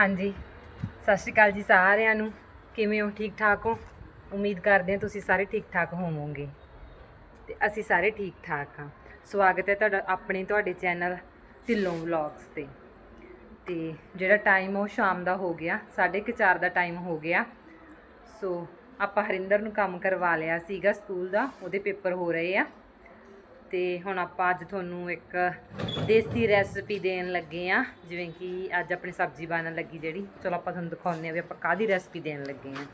ਹਾਂਜੀ। ਸਤਿ ਸ਼੍ਰੀ ਅਕਾਲ ਜੀ ਸਾਰਿਆਂ ਨੂੰ। ਕਿਵੇਂ ਹੋ? ਠੀਕ ਠਾਕ ਹੋ? ਉਮੀਦ ਕਰਦੇ ਹਾਂ ਤੁਸੀਂ ਸਾਰੇ ਠੀਕ ਠਾਕ ਹੋਵੋਗੇ। ਤੇ ਅਸੀਂ ਸਾਰੇ ਠੀਕ ਠਾਕ ਹਾਂ। ਸਵਾਗਤ ਹੈ ਤੁਹਾਡਾ ਆਪਣੇ ਤੁਹਾਡੇ ਚੈਨਲ ਢਿੱਲੋਂ ਵਲੌਗਸ ਤੇ। ਤੇ ਜਿਹੜਾ ਟਾਈਮ ਉਹ ਸ਼ਾਮ ਦਾ ਹੋ ਗਿਆ। 4:30 ਦਾ ਟਾਈਮ ਹੋ ਗਿਆ। ਸੋ ਆਪਾਂ ਹਰਿੰਦਰ ਨੂੰ ਕੰਮ ਕਰਵਾ ਲਿਆ ਸੀਗਾ ਸਕੂਲ ਦਾ। ਉਹਦੇ ਪੇਪਰ ਹੋ ਰਹੇ ਆ। ਤੇ ਹੁਣ ਆਪਾਂ ਅੱਜ ਤੁਹਾਨੂੰ ਇੱਕ ਦੇਸੀ ਰੈਸਪੀ ਦੇਣ ਲੱਗੇ ਆ ਜਿਵੇਂ ਕਿ ਅੱਜ ਆਪਣੀ ਸਬਜ਼ੀ ਬਣਨ ਲੱਗੀ ਜਿਹੜੀ। ਚਲੋ ਆਪਾਂ ਤੁਹਾਨੂੰ ਦਿਖਾਉਂਦੇ ਆ ਵੀ ਆਪਾਂ ਕਾਹਦੀ ਰੈਸਪੀ ਦੇਣ ਲੱਗੇ ਆ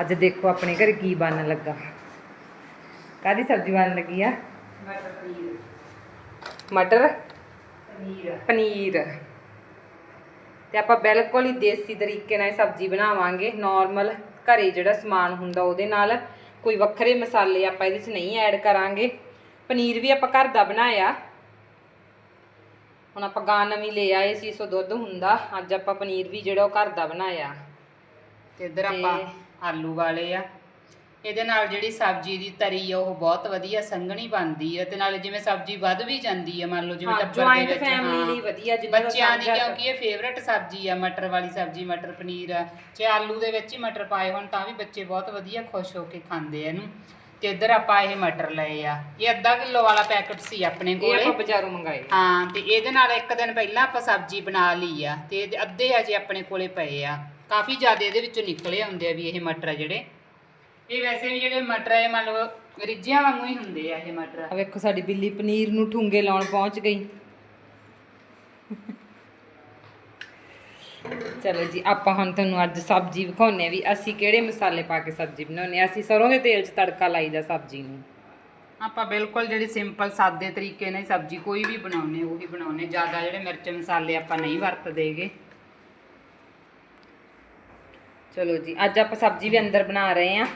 ਅੱਜ ਦੇਖੋ ਆਪਣੇ ਘਰ ਕੀ ਬਣਨ ਲੱਗਾ। ਕਾਹਦੀ ਸਬਜ਼ੀ ਬਣਨ ਲੱਗੀ ਆ? ਮਟਰ? ਪਨੀਰ। ਪਨੀਰ। ਤੇ ਆਪਾਂ ਬਿਲਕੁਲ ਹੀ ਦੇਸੀ ਤਰੀਕੇ ਨਾਲ ਸਬਜ਼ੀ ਬਣਾਵਾਂਗੇ। ਨਾਰਮਲ ਘਰੇ ਜਿਹੜਾ ਸਮਾਨ ਹੁੰਦਾ ਉਹਦੇ ਨਾਲ ਕੋਈ ਵੱਖਰੇ ਮਸਾਲੇ ਆਪਾਂ ਇਹਦੇ 'ਚ ਨਹੀਂ ਐਡ ਕਰਾਂਗੇ। ਪਨੀਰ ਵੀ ਆਪਾਂ ਘਰ ਦਾ ਬਣਾਇਆ। ਹੁਣ ਆਪਾਂ ਗਾਂ ਨਵੀਂ ਲੈ ਆਏ ਸੀ ਸੋ ਦੁੱਧ ਹੁੰਦਾ। ਅੱਜ ਆਪਾਂ ਪਨੀਰ ਵੀ ਜਿਹੜਾ ਉਹ ਘਰ ਦਾ ਬਣਾਇਆ। ਤੇ ਇੱਧਰ ਆਪਾਂ ਆਲੂ ਵਾਲੇ ਆ। ਇਹਦੇ ਨਾਲ ਜਿਹੜੀ ਸਬਜ਼ੀ ਦੀ ਤਰੀ ਆ ਉਹ ਬਹੁਤ ਵਧੀਆ ਸੰਘਣੀ ਬਣਦੀ ਆ ਤੇ ਨਾਲੇ ਜਿਵੇਂ ਸਬਜ਼ੀ ਵੱਧ ਵੀ ਜਾਂਦੀ ਆ ਮੰਨ ਲਓ ਜਿਵੇਂ ਟੱਬਰ ਦੇ ਵਿੱਚ ਹਾਂ। ਲਈ ਵਧੀਆ, ਜਿੱਦਾਂ ਬੱਚਿਆਂ ਦੀ ਕਿਉਂਕਿ ਇਹ ਫੇਵਰਟ ਸਬਜ਼ੀ ਆ ਮਟਰ ਵਾਲੀ ਸਬਜ਼ੀ ਮਟਰ ਪਨੀਰ ਆ ਜੇ ਆਲੂ ਦੇ ਵਿੱਚ ਹੀ ਮਟਰ ਪਾਏ ਹੋਣ ਤਾਂ ਵੀ ਬੱਚੇ ਬਹੁਤ ਵਧੀਆ ਖੁਸ਼ ਹੋ ਕੇ ਖਾਂਦੇ ਆ ਇਹਨੂੰ। ਤੇ ਇੱਧਰ ਆਪਾਂ ਇਹ ਮਟਰ ਲਏ ਆ। ਇਹ ਅੱਧਾ ਕਿਲੋ ਵਾਲਾ ਪੈਕਟ ਸੀ ਆਪਣੇ ਇਹ ਕੋਲੇ। ਆਪਾਂ ਬਾਜ਼ਾਰੋਂ ਮੰਗਾਏ। ਹਾਂ ਤੇ ਇਹਦੇ ਨਾਲ ਇੱਕ ਦਿਨ ਪਹਿਲਾਂ ਆਪਾਂ ਸਬਜ਼ੀ ਬਣਾ ਲਈ ਆ ਤੇ ਅੱਧੇ ਅਜੇ ਆਪਣੇ ਕੋਲੇ ਪਏ ਆ। ਕਾਫੀ ਜ਼ਿਆਦਾ ਇਹਦੇ ਵਿੱਚੋਂ ਨਿਕਲੇ ਆਉਂਦੇ ਆ ਵੀ ਇਹ ਮਟਰ ਆ ਜਿਹੜੇ। ਇਹ ਵੈਸੇ ਵੀ ਜਿਹੜੇ ਮਟਰ ਆ ਇਹ ਮੰਨ ਲਓ ਰਿੱਝਿਆਂ ਵਾਂਗੂ ਹੀ ਹੁੰਦੇ ਆ ਇਹ ਮਟਰ। ਆ ਵੇਖੋ ਸਾਡੀ ਬਿੱਲੀ ਪਨੀਰ ਨੂੰ ਠੁੰਗੇ ਲਾਉਣ ਪਹੁੰਚ ਗਈ। ਚਲੋ ਜੀ ਆਪਾਂ ਹੁਣ ਤੁਹਾਨੂੰ ਅੱਜ ਸਬਜ਼ੀ ਵਿਖਾਉਨੇ ਆ ਵੀ ਅਸੀਂ ਕਿਹੜੇ ਮਸਾਲੇ ਪਾ ਕੇ ਸਬਜ਼ੀ ਬਣਾਉਨੇ ਆ ਅਸੀਂ ਸਰੋਂ ਦੇ ਤੇਲ 'ਚ ਤੜਕਾ ਲਾਈਦਾ ਸਬਜ਼ੀ ਨੂੰ। ਆਪਾਂ ਬਿਲਕੁਲ ਜਿਹੜੀ ਸਿੰਪਲ ਸਾਦੇ ਤਰੀਕੇ ਨਾਲ ਹੀ ਸਬਜ਼ੀ ਕੋਈ ਵੀ ਬਣਾਉਨੇ ਉਹੀ ਬਣਾਉਨੇ ਜ਼ਿਆਦਾ ਜਿਹੜੇ ਮਿਰਚ ਮਸਾਲੇ ਆਪਾਂ ਨਹੀਂ ਵਰਤਦੇਗੇ ਚਲੋ ਜੀ ਅੱਜ ਆਪਾਂ ਸਬਜ਼ੀ ਵੀ ਅੰਦਰ ਬਣਾ ਰਹੇ ਆ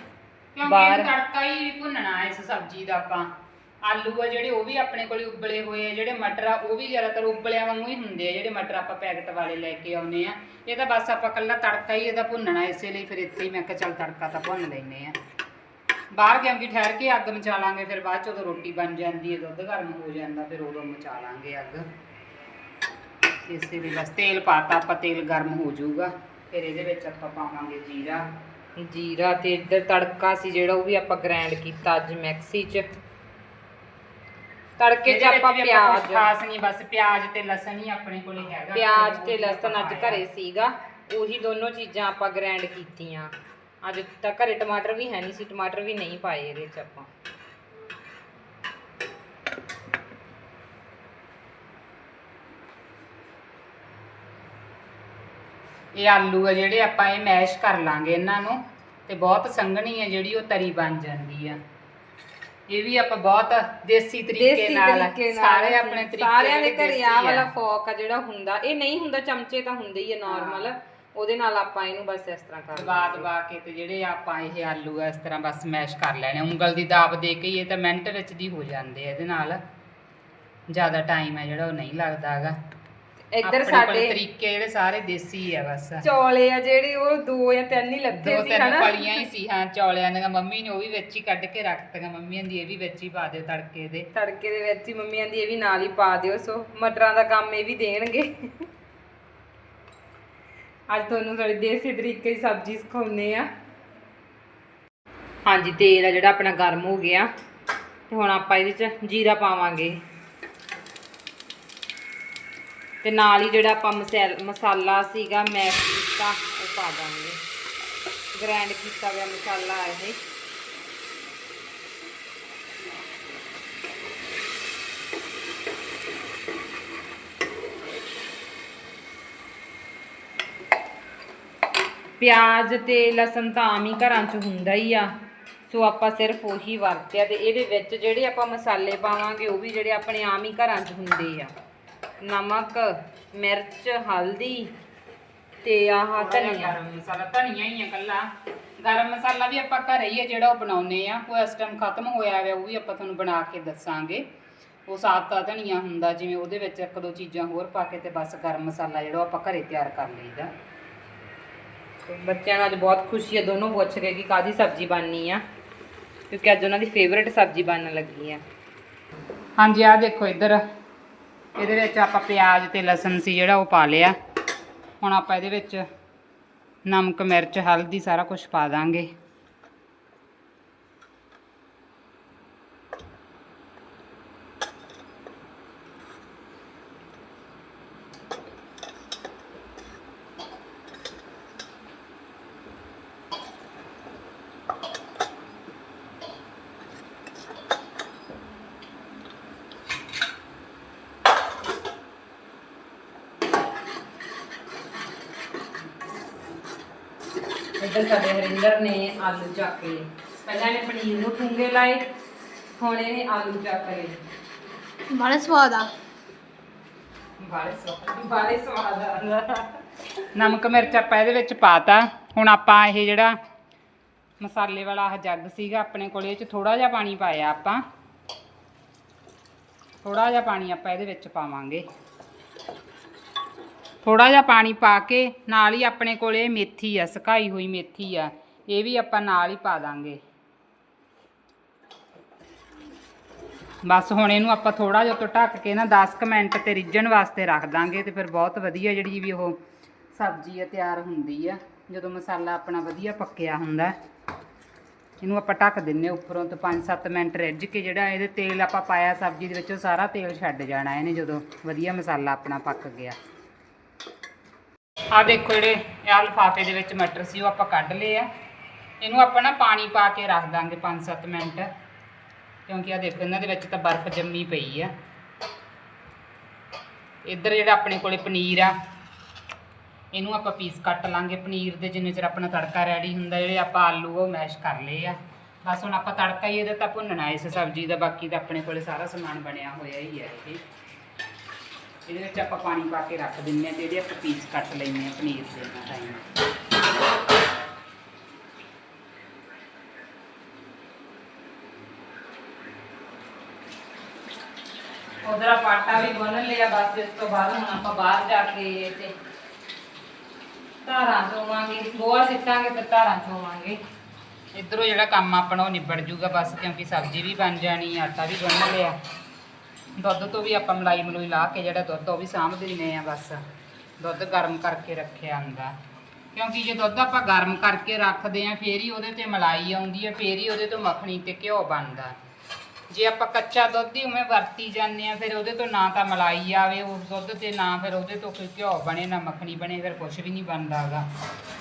ਕਿਉਂਕਿ ਬਾਹਰ- ਇਹ ਤੜਕਾ ਹੀ ਭੁੰਨਣਾ ਇਸ ਸਬਜ਼ੀ ਦਾ ਆਪਾਂ। ਆਲੂ ਆ ਜਿਹੜੇ ਉਹ ਵੀ ਆਪਣੇ ਕੋਲੇ ਉਬਲੇ ਹੋਏ ਆ ਜਿਹੜੇ ਮਟਰ ਆ ਉਹ ਵੀ ਜ਼ਿਆਦਾਤਰ ਉਬਲਿਆਂ ਵਾਂਗੂ ਹੀ ਹੁੰਦੇ ਆ ਜਿਹੜੇ ਮਟਰ ਆਪਾਂ ਪੈਕਟ ਵਾਲੇ ਲੈ ਕੇ ਆਉਨੇ ਆ। ਇਹ ਤਾਂ ਬਸ ਆਪਾਂ ਕੱਲਾ ਤੜਕਾ ਹੀ ਇਹਦਾ ਭੁੰਨਣਾ ਇਸੇ ਲਈ ਫਿਰ ਇੱਥੇ ਹੀ ਮੈਂ ਕਿਹਾ ਚੱਲ ਤੜਕਾ ਤਾਂ ਭੁੰਨ ਲੈਨੇ ਆ। ਬਾਹਰ ਕਿਉਂਕਿ ਠਹਿਰ ਕੇ ਅੱਗ ਮਚਾ ਲਾਂਗੇ ਫਿਰ ਬਾਅਦ ਚ ਉਦੋਂ ਰੋਟੀ ਬਣ ਜਾਂਦੀ ਹੈ ਦੁੱਧ ਗਰਮ ਹੋ ਜਾਂਦਾ ਫਿਰ ਉਦੋਂ ਮਚਾ ਲਾਂਗੇ ਅੱਗ। ਇਸੇ ਲਈ ਬਸ ਤੇਲ ਪਾਤਾ ਆਪਾਂ ਤੇਲ ਗਰਮ ਹੋ ਜਾਊਗਾ ਫਿਰ ਇਹਦੇ ਵਿੱਚ ਆਪਾਂ ਪਾਵਾਂਗੇ ਜੀਰਾ। ਜੀਰਾ ਤੇ ਇੱਧਰ ਤੜਕਾ ਸੀ ਜਿਹੜਾ ਉਹ ਵੀ ਆਪਾਂ ਗ੍ਰਾਈਂਡ ਕੀਤਾ ਅੱਜ ਮਿਕਸੀ 'ਚ। ਤੜਕੇ 'ਚ ਆਪਾਂ ਪਿਆਜ਼। ਖਾਸ ਨਹੀਂ ਬਸ ਪਿਆਜ਼ ਤੇ ਲਸਣ ਹੀ ਆਪਣੇ ਕੋਲੇ ਹੈਗਾ। ਪਿਆਜ਼ ਤੇ ਲਸਣ ਅੱਜ। ਘਰੇ ਸੀਗਾ। ਉਹੀ ਦੋਨੋਂ ਚੀਜ਼ਾਂ ਆਪਾਂ ਗ੍ਰਾਈਂਡ ਕੀਤੀਆਂ। ਅੱਜ ਤਾਂ ਘਰੇ ਟਮਾਟਰ ਵੀ ਹੈ ਨਹੀਂ ਸੀ ਟਮਾਟਰ ਵੀ ਨਹੀਂ ਪਾਏ ਇਹਦੇ 'ਚ ਆਪਾਂ। ਇਹ ਆਲੂ ਆ ਜਿਹੜੇ ਆਪਾਂ ਇਹ ਮੈਸ਼ ਕਰ ਲਾਂਗੇ ਇਹਨਾਂ ਨੂੰ ਤੇ ਬਹੁਤ ਸੰਘਣੀ ਹੈ ਜਿਹੜੀ ਉਹ ਤਰੀ ਬਣ ਜਾਂਦੀ ਆ। ਇਹ ਵੀ ਆਪਾਂ ਬਹੁਤ ਦੇਸੀ ਤਰੀਕੇ ਦੇਸੀ ਨਾਲ ਤਰੀਕੇ ਨਾਲ ਸਾਰੇ ਆਪਣੇ ਤਰੀਕੇ ਸਾਰਿਆਂ ਦੇ ਘਰੇ ਆ ਆ। ਵਾਲਾ ਫੋਕ ਆ ਜਿਹੜਾ ਹੁੰਦਾ ਇਹ ਨਹੀਂ ਹੁੰਦਾ ਚਮਚੇ ਤਾਂ ਹੁੰਦੇ ਹੀ ਆ ਨਾਰਮਲ ਉਹਦੇ ਨਾਲ ਆਪਾਂ ਇਹਨੂੰ ਬਸ ਇਸ ਤਰ੍ਹਾਂ ਕਰ ਦਬਾ ਦਬਾ ਕੇ ਤੇ ਜਿਹੜੇ ਆਪਾਂ ਇਹ ਆਲੂ ਆ ਇਸ ਤਰ੍ਹਾਂ ਬਸ ਮੈਸ਼ ਕਰ ਲੈਣੇ ਉਂਗਲ ਦੀ ਦਾਬ ਦੇ ਕੇ ਇਹ ਤਾਂ ਮਿੰਟ ਵਿੱਚ ਦੀ ਹੋ ਜਾਂਦੇ ਆ ਇਹਦੇ ਨਾਲ। ਜ਼ਿਆਦਾ ਟਾਈਮ ਹੈ ਜਿਹੜਾ ਉਹ ਨਹੀਂ ਲੱਗਦਾ ਹੈਗਾ। ਇੱਧਰ ਸਾਡੇ ਤਰੀਕੇ ਜਿਹੜੇ ਸਾਰੇ ਦੇਸੀ ਆ ਬਸ। ਚੌਲੇ ਆ ਜਿਹੜੇ ਉਹ ਦੋ ਜਾਂ ਤਿੰਨ ਹੀ ਲੱਗੇ ਦੋ ਸੀ ਤਿੰਨ ਹਨਾ? ਫਲੀਆਂ ਹੀ ਸੀ ਹਾਂ ਚੌਲਿਆਂ ਦੀਆਂ। ਮੰਮੀ ਨੇ ਉਹ ਵੀ ਵਿੱਚ ਹੀ ਕੱਢ ਕੇ ਰੱਖਤੀਆਂ। ਮੰਮੀਆਂ ਦੀ ਇਹ ਵੀ ਵਿੱਚ ਹੀ ਪਾ ਦਿਓ ਤੜਕੇ ਦੇ। ਤੜਕੇ ਦੇ ਵਿੱਚ ਹੀ ਮੰਮੀਆਂ ਦੀ ਇਹ ਵੀ ਨਾਲ ਹੀ ਪਾ ਦਿਓ ਸੋ ਮਟਰਾਂ ਦਾ ਕੰਮ ਇਹ ਵੀ ਦੇਣਗੇ। ਅੱਜ ਤੁਹਾਨੂੰ ਸਾਡੇ ਦੇਸੀ ਤਰੀਕੇ ਦੀ ਸਬਜ਼ੀ ਸਿਖਾਉਨੇ ਆ। ਹਾਂਜੀ ਤੇਲ ਆ ਜਿਹੜਾ ਆਪਣਾ ਗਰਮ ਹੋ ਗਿਆ। ਤੇ ਹੁਣ ਆਪਾਂ ਇਹਦੇ ਚ ਜੀਰਾ ਪਾਵਾਂਗੇ। ਤੇ ਨਾਲ ਹੀ ਜਿਹੜਾ ਆਪਾਂ ਮਸੈਲ- ਮਸਾਲਾ ਸੀਗਾ, ਮੈਸ਼ ਕੀਤਾ, ਉਹ ਪਾ ਦਾਂਗੇ। ਗ੍ਰਾਈਂਡ ਕੀਤਾ ਹੋਇਆ ਮਸਾਲਾ ਇਹ। ਪਿਆਜ਼ ਤੇ ਲਸਣ ਤਾਂ ਆਮ ਹੀ ਘਰਾਂ 'ਚ ਹੁੰਦਾ ਹੀ ਆ। ਸੋ ਆਪਾਂ ਸਿਰਫ ਉਹੀ ਵਰਤਿਆ ਤੇ ਇਹਦੇ ਵਿੱਚ ਜਿਹੜੇ ਆਪਾਂ ਮਸਾਲੇ ਪਾਵਾਂਗੇ, ਉਹ ਵੀ ਜਿਹੜੇ ਆਪਣੇ ਆਮ ਹੀ ਘਰਾਂ 'ਚ ਹੁੰਦੇ ਆ। ਨਮਕ ਮਿਰਚ ਹਲਦੀ ਤੇ ਆਹ ਧਨੀਆ। ਗਰਮ ਮਸਾਲਾ ਧਨੀਆ ਹੀ ਆ ਕੱਲਾ ਗਰਮ ਮਸਾਲਾ ਵੀ ਆਪਾਂ ਘਰੇ ਹੀ ਆ ਜਿਹੜਾ ਉਹ ਬਣਾਉਨੇ ਆ। ਕੋਈ ਇਸ ਟਾਈਮ ਖਤਮ ਹੋਇਆ ਹੋਇਆ ਉਹ ਵੀ ਆਪਾਂ ਤੁਹਾਨੂੰ ਬਣਾ ਕੇ ਦੱਸਾਂਗੇ। ਉਹ ਸਾਬਤਾ ਧਨੀਆ ਹੁੰਦਾ ਜਿਵੇਂ ਉਹਦੇ ਵਿੱਚ ਇੱਕ ਦੋ ਚੀਜ਼ਾਂ ਹੋਰ ਪਾ ਕੇ ਤੇ ਬਸ ਗਰਮ ਮਸਾਲਾ ਜਿਹੜਾ ਉਹ ਆਪਾਂ ਘਰੇ ਤਿਆਰ ਕਰ ਲਈਦਾ। ਬੱਚਿਆਂ ਨੂੰ ਅੱਜ ਬਹੁਤ ਖੁਸ਼ੀ ਹੈ ਦੋਨੋਂ ਪੁੱਛ ਗਏ ਕਿ ਕਾਦੀ ਸਬਜ਼ੀ ਬਣਨੀ ਆ ਕਿਉਂਕਿ ਅੱਜ ਉਹਨਾਂ ਦੀ ਫੇਵਰੇਟ ਸਬਜ਼ੀ ਬਣਨ ਲੱਗੀ ਆ। ਹਾਂਜੀ ਆ ਦੇਖੋ ਇੱਧਰ। ਇਹਦੇ ਵਿੱਚ ਆਪਾਂ ਪਿਆਜ਼ ਤੇ ਲਸਣ ਸੀ ਜਿਹੜਾ ਉਹ ਪਾ ਲਿਆ। ਹੁਣ ਆਪਾਂ ਇਹਦੇ ਵਿੱਚ ਨਮਕ, ਮਿਰਚ, ਹਲਦੀ ਸਾਰਾ ਕੁਝ ਪਾ ਦਾਂਗੇ। ਇੱਧਰ ਸਾਡੇ ਹਰਿੰਦਰ ਨੇ ਆਲੂ ਚੱਕ ਲਏ। ਪਹਿਲਾਂ ਇਹਨੇ ਪਨੀਰ ਨੂੰ ਠੁੰਗੇ ਲਾਏ ਹੁਣ ਇਹਨੇ ਆਲੂ ਚੱਕ ਲਏ। ਬੜਾ ਸਵਾਦ ਆ। ਬਾਲੇ ਸਵਾਦ ਬਾਲੇ ਸਵਾਦ ਆ। ਨਮਕ ਮਿਰਚ ਆਪਾਂ ਇਹਦੇ ਵਿੱਚ ਪਾਤਾ। ਹੁਣ ਆਪਾਂ ਇਹ ਜਿਹੜਾ ਮਸਾਲੇ ਵਾਲਾ ਆਹ ਜੱਗ ਸੀਗਾ ਆਪਣੇ ਕੋਲ ਇਹ ਚ ਥੋੜਾ ਜਿਹਾ ਪਾਣੀ ਪਾਇਆ ਆਪਾਂ। ਥੋੜਾ ਜਿਹਾ ਪਾਣੀ ਆਪਾਂ ਇਹਦੇ ਵਿੱਚ ਪਾਵਾਂਗੇ। ਥੋੜਾ ਜਿਹਾ ਪਾਣੀ ਪਾ ਕੇ ਨਾਲ ਹੀ ਆਪਣੇ ਕੋਲ ਇਹ ਮੇਥੀ ਆ, ਸੁਕਾਈ ਹੋਈ ਮੇਥੀ ਆ, ਇਹ ਵੀ ਆਪਾਂ ਨਾਲ ਹੀ ਪਾ ਦਾਂਗੇ। ਬਸ ਹੁਣ ਇਹਨੂੰ ਆਪਾਂ ਥੋੜਾ ਜਿਹਾ ਤੋਂ ਢੱਕ ਕੇ ਨਾ 10 ਕੁ ਮਿੰਟ ਤੇ ਰਿੱਝਣ ਵਾਸਤੇ ਰੱਖ ਦਾਂਗੇ ਤੇ ਫਿਰ ਬਹੁਤ ਵਧੀਆ ਜਿਹੜੀ ਵੀ ਉਹ ਸਬਜ਼ੀ ਆ ਤਿਆਰ ਹੁੰਦੀ ਆ, ਜਦੋਂ ਮਸਾਲਾ ਆਪਣਾ ਵਧੀਆ ਪੱਕਿਆ ਹੁੰਦਾ। ਇਹਨੂੰ ਆਪਾਂ ਢੱਕ ਦਿੰਨੇ ਉੱਪਰੋਂ ਤੋਂ 5-7 ਮਿੰਟ ਰਿੱਝ ਕੇ ਜਿਹੜਾ ਇਹਦੇ ਤੇਲ ਆਪਾਂ ਪਾਇਆ ਸਬਜ਼ੀ ਦੇ ਵਿੱਚ ਉਹ ਸਾਰਾ ਤੇਲ ਛੱਡ ਜਾਣਾ ਇਹਨੇ ਜਦੋਂ ਵਧੀਆ ਮਸਾਲਾ ਆਪਣਾ ਪੱਕ ਗਿਆ। ਆ ਦੇਖੋ ਜਿਹੜੇ ਇਹ ਲਿਫਾਫੇ ਦੇ ਵਿੱਚ ਮਟਰ ਸੀ, ਉਹ ਆਪਾਂ ਕੱਢ ਲਏ ਆ। ਇਹਨੂੰ ਆਪਾਂ ਨਾ ਪਾਣੀ ਪਾ ਕੇ ਰੱਖ ਦਾਂਗੇ 5-7 ਮਿੰਟ, ਕਿਉਂਕਿ ਆ ਦੇਖੋ ਇਹਨਾਂ ਦੇ ਵਿੱਚ ਤਾਂ ਬਰਫ਼ ਜੰਮੀ ਪਈ ਆ। ਇੱਧਰ ਜਿਹੜਾ ਆਪਣੇ ਕੋਲੇ ਪਨੀਰ ਆ, ਇਹਨੂੰ ਆਪਾਂ ਪੀਸ ਕੱਟ ਲਾਂਗੇ। ਪਨੀਰ ਦੇ ਜਿੰਨੇ ਚਿਰ ਆਪਣਾ ਤੜਕਾ ਰੈਡੀ ਹੁੰਦਾ, ਜਿਹੜੇ ਆਪਾਂ ਆਲੂ ਉਹ ਮੈਸ਼ ਕਰ ਲਏ ਆ। ਬਸ ਹੁਣ ਆਪਾਂ ਤੜਕਾ ਹੀ ਇਹਦਾ ਤਾਂ ਭੁੰਨਣਾ, ਇਸ ਸਬਜ਼ੀ ਦਾ, ਬਾਕੀ ਤਾਂ ਆਪਣੇ ਕੋਲੇ ਸਾਰਾ ਸਮਾਨ ਬਣਿਆ ਹੋਇਆ ਹੀ ਹੈ ਇਹ। ਇਹਦੇ ਵਿੱਚ ਆਪਾਂ ਪਾਣੀ ਪਾ ਕੇ ਰੱਖ ਦਿੰਨੇ ਆ ਤੇ ਆਪਾਂ ਪੀਸ ਕੱਟ ਲੈਂਦੇ ਆ ਪਨੀਰ ਦੇ ਨਾਲ ਟਾਈਮ ਉਧਰ ਆਪਾਂ ਵੀ ਗੁੰਨ ਲਿਆ, ਬਸ ਇਸ ਤੋਂ ਬਾਅਦ ਹੁਣ ਆਪਾਂ ਬਾਹਰ ਜਾ ਕੇ ਤੇ ਧਾਰਾਂ ਚੋਵਾਂਗੇ ਗੋਆ ਸਿੱਟਾਂਗੇ ਫਿਰ ਧਾਰਾਂ ਚੋਵਾਂਗੇ ਇਧਰੋਂ ਜਿਹੜਾ ਕੰਮ ਆਪਣਾ ਉਹ ਨਿਬੜ ਜੂਗਾ ਬਸ, ਕਿਉਂਕਿ ਸਬਜ਼ੀ ਵੀ ਬਣ ਜਾਣੀ, ਆਟਾ ਵੀ ਗੁੰਨ ਲਿਆ। ਦੁੱਧ ਤੋਂ ਵੀ ਆਪਾਂ ਮਲਾਈ ਮਲੂਈ ਲਾ ਕੇ ਜਿਹੜਾ ਦੁੱਧ ਉਹ ਵੀ ਸਾਂਭ ਦਿੰਨੇ ਆ ਬਸ। ਦੁੱਧ ਗਰਮ ਕਰਕੇ ਰੱਖਿਆ ਹੁੰਦਾ। ਕਿਉਂਕਿ ਜੇ ਦੁੱਧ ਆਪਾਂ ਗਰਮ ਕਰਕੇ ਰੱਖਦੇ ਆ, ਫੇਰ ਹੀ ਉਹਦੇ ਤੇ ਮਲਾਈ ਆਉਂਦੀ ਹੈ ਫੇਰ ਹੀ ਉਹਦੇ ਤੋਂ ਮੱਖਣੀ ਤੇ ਘਿਓ ਬਣਦਾ। ਜੇ ਆਪਾਂ ਕੱਚਾ ਦੁੱਧ ਹੀ ਉਵੇਂ ਵਰਤੀ ਜਾਂਦੇ ਆ, ਫਿਰ ਉਹਦੇ ਤੋਂ ਨਾ ਤਾਂ ਮਲਾਈ ਆਵੇ ਉਸ ਦੁੱਧ ਤੇ ਨਾ ਫਿਰ ਉਹਦੇ ਤੋਂ ਕੋਈ ਘਿਓ ਬਣੇ, ਨਾ ਮੱਖਣੀ ਬਣੇ, ਫਿਰ ਕੁਝ ਵੀ ਨਹੀਂ ਬਣਦਾ ਹੈਗਾ।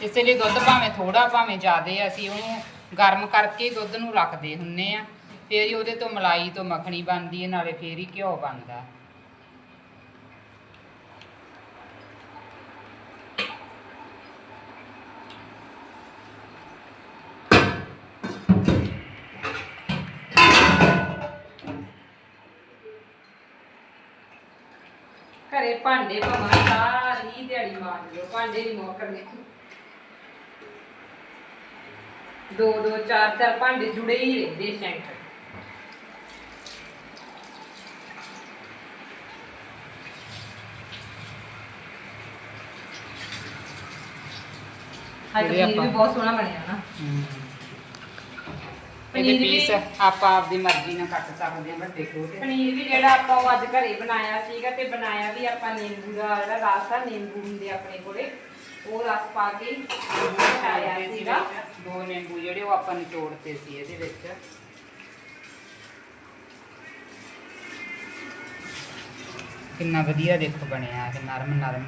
ਇਸੇ ਲਈ ਦੁੱਧ ਭਾਵੇਂ ਥੋੜਾ ਭਾਵੇਂ ਜ਼ਿਆਦਾ ਅਸੀਂ ਉਹਨੂੰ ਗਰਮ ਕਰਕੇ ਹੀ ਦੁੱਧ ਨੂੰ ਰੱਖਦੇ ਹੁੰਨੇ ਆ। ਫੇਰ ਹੀ ਉਹਦੇ ਤੋਂ ਮਲਾਈ ਤੋਂ ਮੱਖਣੀ ਬਣਦੀ ਹੈ, ਨਾਲੇ ਫੇਰ ਹੀ ਘਿਓ ਬਣਦਾ। ਘਰੇ ਭਾਂਡੇ ਭਾਵੇਂ, ਸਾਰੀ ਦਿਹਾੜੀ ਮਾਰ ਲਿਓ, ਭਾਂਡੇ ਨਹੀਂ ਮੁੱਕਦੇ ਦੋ ਦੋ, ਚਾਰ ਚਾਰ ਭਾਂਡੇ ਜੁੜੇ ਹੀ ਰਹਿੰਦੇ ਸ਼ੈਂਕ ਅੱਜ ਜਿਹੜੇ ਪਨੀਰ ਵੀ ਆਪਾਂ- ਬਹੁਤ ਸੋਹਣਾ ਬਣਿਆ ਨਾ। ਇਹਦੇ ਪਨੀਰ ਵੀ- ਪੀਸ ਆਪਾਂ ਆਪਦੀ ਮਰਜ਼ੀ ਨਾਲ ਕੱਟ ਸਕਦੇ ਹਾਂ ਵੱਡੇ ਛੋਟੇ ਪਨੀਰ ਵੀ ਜਿਹੜਾ ਆਪਾਂ ਉਹ ਅੱਜ ਘਰੇ ਬਣਾਇਆ ਸੀਗਾ ਤੇ ਬਣਾਇਆ ਵੀ ਆਪਾਂ ਨਿੰਬੂ ਦਾ ਜਿਹੜਾ ਰਸ ਆ ਨਿੰਬੂ ਹੁੰਦੇ ਆਪਣੇ ਕੋਲੇ ਉਹ ਰਸ ਪਾ ਕੇ ਬਣਾਇਆ ਨਿਚੋੜਤੇ ਸੀ ਸੀਗਾ। ਵਿੱਚ, ਦੋ ਨਿੰਬੂ ਜਿਹੜੇ ਉਹ ਆਪਾਂ ਨਿਚੋੜਤੇ ਸੀ ਇਹਦੇ ਵਿੱਚ। ਕਿੰਨਾ ਵਧੀਆ ਦੇਖੋ ਬਣਿਆ ਤੇ ਨਰਮ ਨਰਮ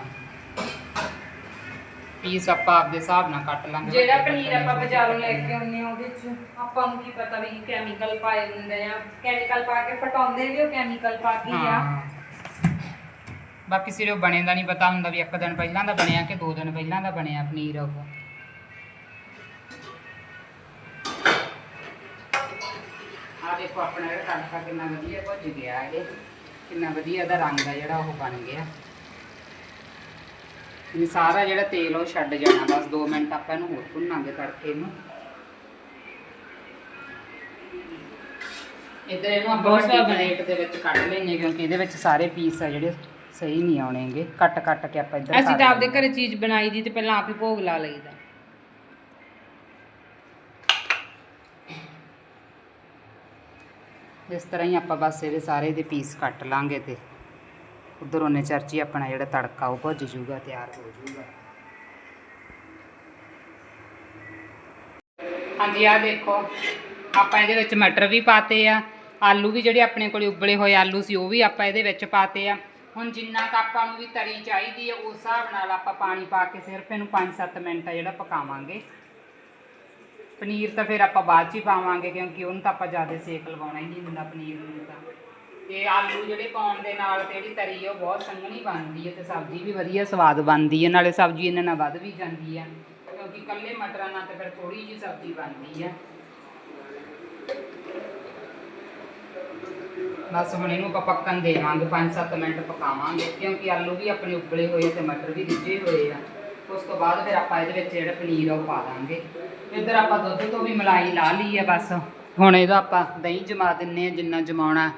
ਪੀਸ ਆਪਾਂ ਆਪਦੇ ਹਿਸਾਬ ਨਾਲ ਕੱਟ ਲਾਂਗੇ। ਜਿਹੜਾ ਵੱਡੇ ਪਨੀਰ ਆਪਾਂ ਬਾਜ਼ਾਰੋਂ ਲੈ। ਕੇ ਆਉਂਦੇ ਆ ਉਹਦੇ ਚ ਆਪਾਂ ਨੂੰ ਕੀ ਪਤਾ ਵੀ ਕੈਮੀਕਲ ਪਾਏ ਹੁੰਦੇ ਆ। ਕੈਮੀਕਲ ਪਾ ਕੇ ਫਟਾਉਂਦੇ ਵੀ ਉਹ ਕੈਮੀਕਲ ਪਾ ਕੇ ਹੀ ਆ। ਹਾਂ। ਬਾਕੀ ਸਿਰੇ ਉਹ ਬਣੇ ਦਾ ਨਹੀਂ ਪਤਾ ਹੁੰਦਾ ਵੀ ਇੱਕ ਦਿਨ ਪਹਿਲਾਂ ਦਾ ਬਣਿਆ ਕਿ ਦੋ ਦਿਨ ਪਹਿਲਾਂ ਦਾ ਬਣਿਆ ਪਨੀਰ ਉਹ। ਆ ਦੇਖੋ ਆਪਣਾ ਜਿਹੜਾ ਤੜਕਾ ਕਿੰਨਾ ਵਧੀਆ ਭੁੱਜ ਗਿਆ ਇਹ। ਕਿੰਨਾ ਵਧੀਆ ਇਹਦਾ ਰੰਗ ਆ ਜਿਹੜਾ ਉਹ ਬਣ ਗਿਆ। ਇਹ ਸਾਰਾ ਜਿਹੜਾ ਤੇਲ ਉਹ ਛੱਡ ਜਾਣਾ ਬਸ 2 ਮਿੰਟ ਆਪਾਂ ਇਹਨੂੰ ਹੋਰ ਭੁੰਨਾਂਗੇ ਤੜਕੇ ਨੂੰ ਇੱਧਰ ਇਹਨੂੰ ਆਪਾਂ ਵੱਡੀ। ਪਲੇਟ ਦੇ ਵਿੱਚ ਕੱਢ ਲੈਂਗੇ ਕਿਉਂਕਿ ਇਹਦੇ ਵਿੱਚ ਸਾਰੇ ਪੀਸ ਆ ਜਿਹੜੇ ਸਹੀ ਨਹੀਂ ਆਉਣੇਗੇ ਕੱਟ ਕੱਟ ਕੇ ਆਪਾਂ ਇੱਧਰ ਅਸੀਂ ਤਾਂ ਆਪਦੇ। ਘਰੇ ਚੀਜ਼ ਬਣਾਈ ਦੀ ਤੇ ਪਹਿਲਾਂ ਆਪ ਹੀ ਭੋਗ ਲਾ ਲਈਦਾ ਇਸ ਤਰ੍ਹਾਂ ਹੀ ਆਪਾਂ ਬਸ ਇਹਦੇ ਸਾਰੇ ਦੇ ਪੀਸ ਕੱਟ ਲਾਂਗੇ ਤੇ ਉਧਰ ਉਹਨੇ ਚਰਚੀ ਆਪਣਾ ਜਿਹੜਾ ਤੜਕਾ ਉਹ ਭੁੱਜ ਜੂਗਾ ਤਿਆਰ ਹੋ ਜੂਗਾ ਹਾਂਜੀ ਆ ਦੇਖੋ, ਆਪਾਂ ਇਹਦੇ ਵਿੱਚ ਮਟਰ ਵੀ ਪਾਤੇ ਆ, ਆਲੂ ਵੀ ਜਿਹੜੇ ਆਪਣੇ ਕੋਲੇ ਉਬਲੇ ਹੋਏ ਆਲੂ ਸੀ, ਉਹ ਵੀ ਆਪਾਂ ਇਹਦੇ ਵਿੱਚ ਪਾਤੇ ਆ। ਹੁਣ ਜਿੰਨਾ ਕੁ ਆਪਾਂ ਨੂੰ ਵੀ ਤਰੀ ਚਾਹੀਦੀ ਹੈ ਉਸ ਹਿਸਾਬ ਨਾਲ ਆਪਾਂ ਪਾਣੀ ਪਾ ਕੇ ਸਿਰਫ ਇਹਨੂੰ 5-7 ਮਿੰਟ ਆ ਜਿਹੜਾ ਪਕਾਵਾਂਗੇ। ਪਨੀਰ ਤਾਂ ਫਿਰ ਆਪਾਂ ਬਾਅਦ ਚ ਹੀ ਪਾਵਾਂਗੇ, ਕਿਉਂਕਿ ਉਹਨੂੰ ਤਾਂ ਆਪਾਂ ਜ਼ਿਆਦਾ ਸੇਕ ਲਵਾਉਣਾ ਹੀ ਨਹੀਂ ਹੁੰਦਾ ਪਨੀਰ ਨੂੰ ਤਾਂ। ਤੇ ਆਲੂ ਜਿਹੜੇ ਪਾਉਣ ਦੇ ਨਾਲ ਤੇ ਜਿਹੜੀ ਤਰੀ ਆ, ਉਹ ਬਹੁਤ ਸੰਘਣੀ ਬਣਦੀ ਹੈ ਤੇ ਸਬਜ਼ੀ ਵੀ ਵਧੀਆ ਸਵਾਦ ਬਣਦੀ ਹੈ ਨਾਲੇ ਸਬਜ਼ੀ ਇਹਨਾਂ ਨਾਲ ਵੱਧ ਵੀ ਜਾਂਦੀ ਹੈ ਕਿਉਂਕਿ ਇਕੱਲੇ ਮਟਰਾਂ ਨਾਲ ਤੇ ਫਿਰ ਥੋੜੀ ਜਿਹੀ ਸਬਜ਼ੀ ਬਣਦੀ ਹੈ ਬਸ ਹੁਣ ਇਹਨੂੰ ਆਪਾਂ ਪੱਕਣ ਦੇਵਾਂਗੇ 5-7 ਮਿੰਟ ਪਕਾਵਾਂਗੇ, ਕਿਉਂਕਿ ਆਲੂ ਵੀ ਆਪਣੇ ਉਬਲੇ ਹੋਏ ਤੇ ਮਟਰ ਵੀ ਰਿੱਝੇ ਹੋਏ ਆ। ਉਸ ਤੋਂ ਬਾਅਦ ਫਿਰ ਆਪਾਂ ਇਹਦੇ ਵਿੱਚ ਜਿਹੜਾ ਪਨੀਰ ਆ ਉਹ ਪਾ ਦਾਂਗੇ। ਇੱਧਰ ਆਪਾਂ ਦੁੱਧ ਤੋਂ ਵੀ ਮਲਾਈ ਲਾ ਲਈ ਆ ਬਸ। ਹੁਣ ਇਹਦਾ ਆਪਾਂ ਦਹੀਂ ਜਮਾ ਦਿੰਨੇ ਆ ਜਿੰਨਾ ਜਮਾਉਣਾ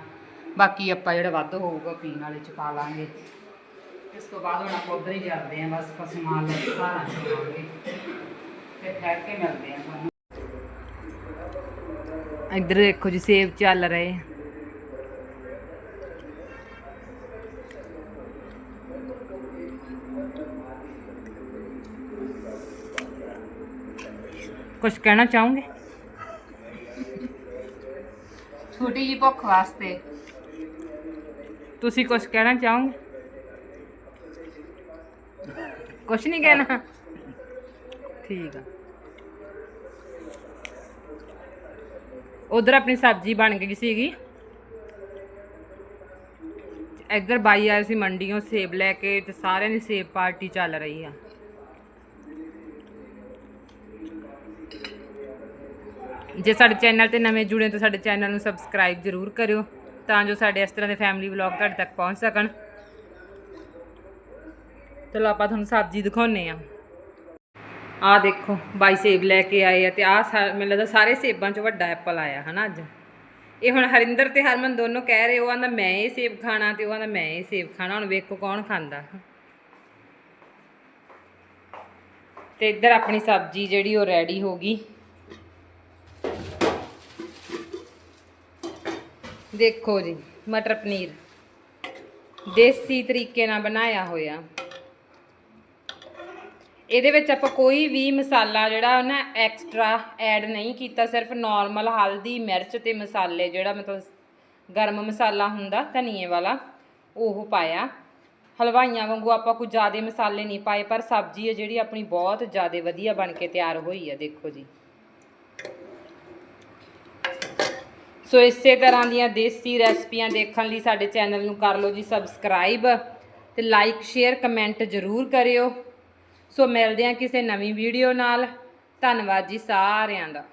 ਬਾਕੀ ਆਪਾਂ ਜਿਹੜਾ ਵੱਧ ਹੋਊਗਾ ਪੀਣ ਵਾਲੇ ਚ ਪਾ ਲਾਂਗੇ। ਇਸ ਤੋਂ ਬਾਅਦ ਹੁਣ ਆਪਾਂ ਉਧਰ ਹੀ ਜਾਂਦੇ ਆ ਬਸ ਆਪਾਂ ਸਮਾਨ ਲੈ ਕੇ ਘਰ ਆ ਜਾਵਾਂਗੇ। ਤੇ ਠਹਿਰ ਕੇ ਮਿਲਦੇ ਆ ਤੁਹਾਨੂੰ ਇੱਧਰ ਦੇਖੋ ਜੀ, ਸੇਬ ਚੱਲ ਰਹੇ। ਕੁਝ ਕਹਿਣਾ ਚਾਹੋਗੇ? ਛੋਟੀ ਜੀ ਭੁੱਖ ਵਾਸਤੇ। ਤੁਸੀਂ ਕੁਝ ਕਹਿਣਾ ਚਾਹੋਗੇ? ਕੁਝ ਨਹੀਂ ਕਹਿਣਾ। ਠੀਕ ਆ। ਉਧਰ ਆਪਣੀ ਸਬਜ਼ੀ ਬਣ ਗਈ ਸੀਗੀ। ਇੱਧਰ ਬਾਈ ਆਏ ਸੀ ਮੰਡੀੋਂ ਸੇਬ ਲੈ ਕੇ ਤੇ ਸਾਰਿਆਂ ਦੀ ਸੇਬ ਪਾਰਟੀ ਚੱਲ ਰਹੀ ਆ। ਜੇ ਸਾਡੇ ਚੈਨਲ ਤੇ ਨਵੇਂ ਜੁੜੇ ਤਾਂ ਸਾਡੇ ਚੈਨਲ ਨੂੰ ਸਬਸਕ੍ਰਾਈਬ ਜ਼ਰੂਰ ਕਰਿਓ। ਤਾਂ ਜੋ ਸਾਡੇ ਇਸ ਤਰ੍ਹਾਂ ਦੇ ਫੈਮਿਲੀ ਵਲੌਗ ਤੁਹਾਡੇ ਤੱਕ ਪਹੁੰਚ ਸਕਣ। ਚਲੋ ਆਪਾਂ ਤੁਹਾਨੂੰ ਸਬਜ਼ੀ ਦਿਖਾਉਨੇ ਆ ਆ ਦੇਖੋ, ਬਾਈ ਸੇਬ ਲੈ ਕੇ ਆਏ ਆ ਤੇ ਆ ਮੈਨੂੰ ਲੱਗਦਾ ਸਾਰੇ ਸੇਬਾਂ ਚੋਂ ਵੱਡਾ ਐਪਲ ਆਇਆ ਹਨਾ ਅੱਜ। ਇਹ ਹੁਣ ਹਰਿੰਦਰ ਤੇ ਹਰਮਨ ਦੋਨੋਂ ਕਹਿ ਰਹੇ, ਉਹ ਆਂਦਾ ਮੈਂ ਇਹ ਸੇਬ ਖਾਣਾ ਤੇ ਉਹ ਆਂਦਾ ਮੈਂ ਇਹ ਸੇਬ ਖਾਣਾ, ਹੁਣ ਵੇਖੋ ਕੌਣ ਖਾਂਦਾ। ਤੇ ਇੱਧਰ ਆਪਣੀ ਸਬਜ਼ੀ ਜਿਹੜੀ ਉਹ ਰੈਡੀ ਹੋ ਗਈ। ਦੇਖੋ ਜੀ, ਮਟਰ ਪਨੀਰ। ਦੇਸੀ ਤਰੀਕੇ ਨਾਲ ਬਣਾਇਆ ਹੋਇਆ। ਇਹਦੇ ਵਿੱਚ ਆਪਾਂ ਕੋਈ ਵੀ ਮਸਾਲਾ ਜਿਹੜਾ ਨਾ ਐਕਸਟਰਾ ਐਡ ਨਹੀਂ ਕੀਤਾ, ਸਿਰਫ ਨਾਰਮਲ ਹਲਦੀ, ਮਿਰਚ ਤੇ ਮਸਾਲੇ ਜਿਹੜਾ ਮਤਲਬ ਗਰਮ ਮਸਾਲਾ ਹੁੰਦਾ, ਧਨੀਏ ਵਾਲਾ, ਉਹ ਪਾਇਆ। ਹਲਵਾਈਆਂ ਵਾਂਗੂ ਆਪਾਂ ਕੋਈ ਜ਼ਿਆਦਾ ਮਸਾਲੇ ਨਹੀਂ ਪਾਏ, ਪਰ ਸਬਜ਼ੀ ਹੈ ਜਿਹੜੀ ਆਪਣੀ ਬਹੁਤ ਜ਼ਿਆਦਾ ਵਧੀਆ ਬਣ ਕੇ ਤਿਆਰ ਹੋਈ ਹੈ, ਦੇਖੋ ਜੀ। ਸੋ ਇਸੇ ਤਰ੍ਹਾਂ ਦੀਆਂ ਦੇਸੀ ਰੈਸਪੀਆਂ ਦੇਖਣ ਲਈ ਸਾਡੇ ਚੈਨਲ ਨੂੰ ਕਰ ਲਓ ਜੀ ਸਬਸਕ੍ਰਾਈਬ ਤੇ ਲਾਈਕ, ਸ਼ੇਅਰ, ਕਮੈਂਟ ਜ਼ਰੂਰ ਕਰਿਓ। ਸੋ ਮਿਲਦੇ ਹਾਂ ਕਿਸੇ ਨਵੀਂ ਵੀਡੀਓ ਨਾਲ। ਧੰਨਵਾਦ ਜੀ ਸਾਰਿਆਂ ਦਾ।